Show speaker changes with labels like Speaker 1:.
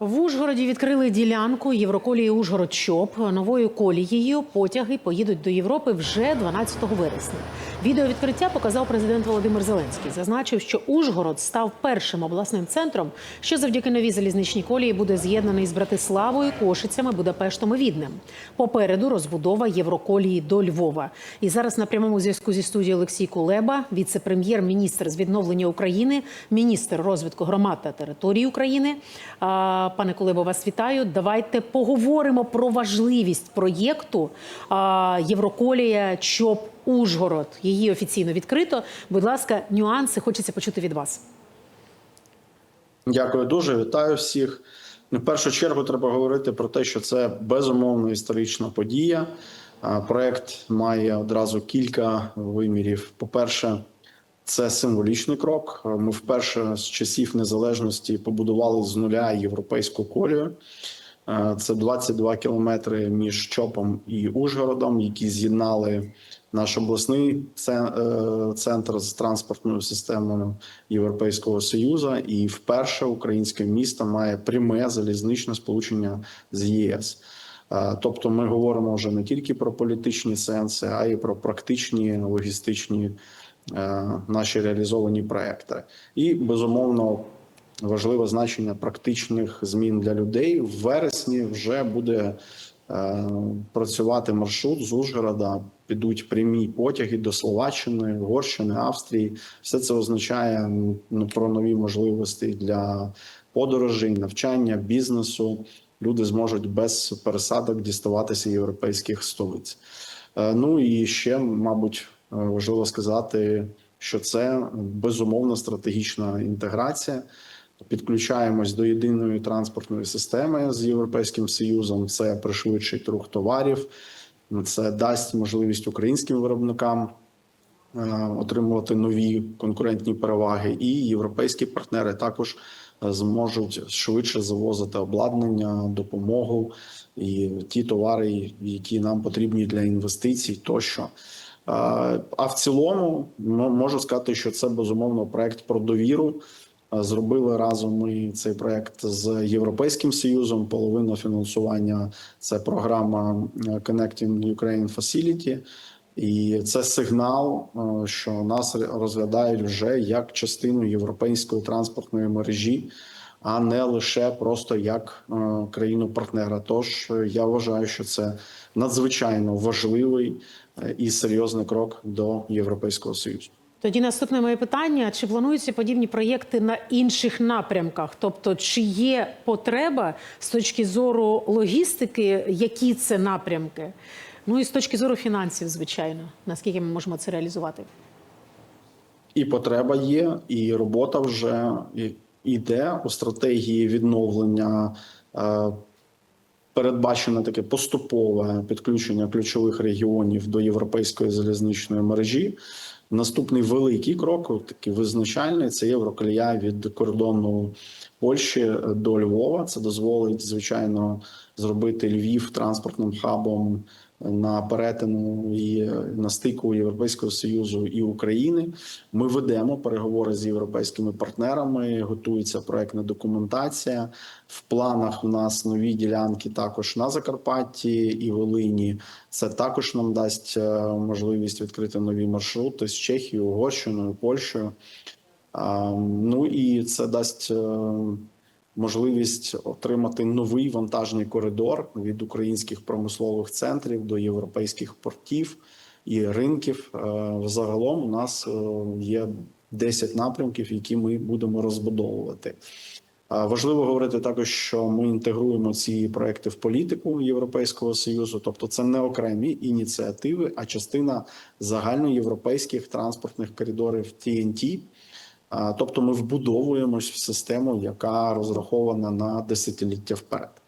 Speaker 1: В Ужгороді відкрили ділянку Євроколії Ужгород ЧОП. Новою колією потяги поїдуть до Європи вже 12 вересня. Відео відкриття показав президент Володимир Зеленський. Зазначив, що Ужгород став першим обласним центром, що завдяки новій залізничній колії буде з'єднаний з Братиславою, Кошицями, Будапештом і Віднем. Попереду розбудова Євроколії до Львова. І зараз на прямому зв'язку зі студією Олексій Кулеба, віце-прем'єр-міністр з відновлення України, міністр розвитку громад та територій України. Пане Кулебо, вас вітаю. Давайте поговоримо про важливість проєкту Євроколія ЧОП Ужгород. Її офіційно відкрито. Будь ласка, нюанси хочеться почути від вас.
Speaker 2: Дякую дуже. Вітаю всіх. В першу чергу треба говорити про те, що це безумовно історична подія. Проект має одразу кілька вимірів. По-перше, це символічний крок. Ми вперше з часів незалежності побудували з нуля європейську колію. Це 22 кілометри між Чопом і Ужгородом, які з'єднали наш обласний е, центр з транспортною системою Європейського Союзу. І вперше українське місто має пряме залізничне сполучення з ЄС. Е, Тобто, ми говоримо вже не тільки про політичні сенси, а й про практичні логістичні е, наші реалізовані проекти. І безумовно важливе значення практичних змін для людей. В вересні вже буде працювати маршрут з Ужгорода. Підуть прямі потяги до Словаччини, Угорщини, Австрії. Все це означає ну, про нові можливості для подорожей, навчання, бізнесу. Люди зможуть без пересадок діставатися європейських столиць. Е, Ну і ще, мабуть, е, важливо сказати, що це безумовно стратегічна інтеграція. Підключаємось до єдиної транспортної системи з Європейським Союзом. Це пришвидшить рух товарів, це дасть можливість українським виробникам е, отримувати нові конкурентні переваги, і європейські партнери також е, зможуть швидше завозити обладнання, допомогу і ті товари, які нам потрібні для інвестицій, тощо. Е, А в цілому можу сказати, що це безумовно проект про довіру. Е, Зробили разом ми цей проект з Європейським Союзом. Половина фінансування це програма е, Connecting Ukraine Facility. І це сигнал, е, що нас розглядають вже як частину європейської транспортної мережі, а не лише просто як країну партнера. Тож я вважаю, що це надзвичайно важливий і серйозний крок до Європейського союзу.
Speaker 1: Тоді наступне моє питання: чи плануються подібні проєкти на інших напрямках? Тобто, чи є потреба з точки зору логістики, які це напрямки? Ну і з точки зору фінансів, звичайно, наскільки ми можемо це реалізувати?
Speaker 2: І потреба є, і робота вже йде у стратегії відновлення. е, Передбачено таке поступове підключення ключових регіонів до європейської залізничної мережі. Наступний великий крок, такий визначальний, це євроколія від кордону Польщі до Львова. Це дозволить, звичайно, зробити Львів транспортним хабом на перетину і на стику Європейського союзу і України. Ми ведемо переговори з європейськими партнерами. Готується проектна документація. В планах у нас нові ділянки також на Закарпатті і Волині. Це також нам дасть е, можливість відкрити нові маршрути з Чехією, Угорщиною, Польщею. Ну і це дасть е, можливість отримати новий вантажний коридор від українських промислових центрів до європейських портів і ринків. Е, Загалом у нас е, є 10 напрямків, які ми будемо розбудовувати. Важливо говорити також, що ми інтегруємо ці проекти в політику Європейського союзу, тобто це не окремі ініціативи, а частина загальноєвропейських транспортних коридорів TNT. Тобто ми вбудовуємось в систему, яка розрахована на десятиліття вперед.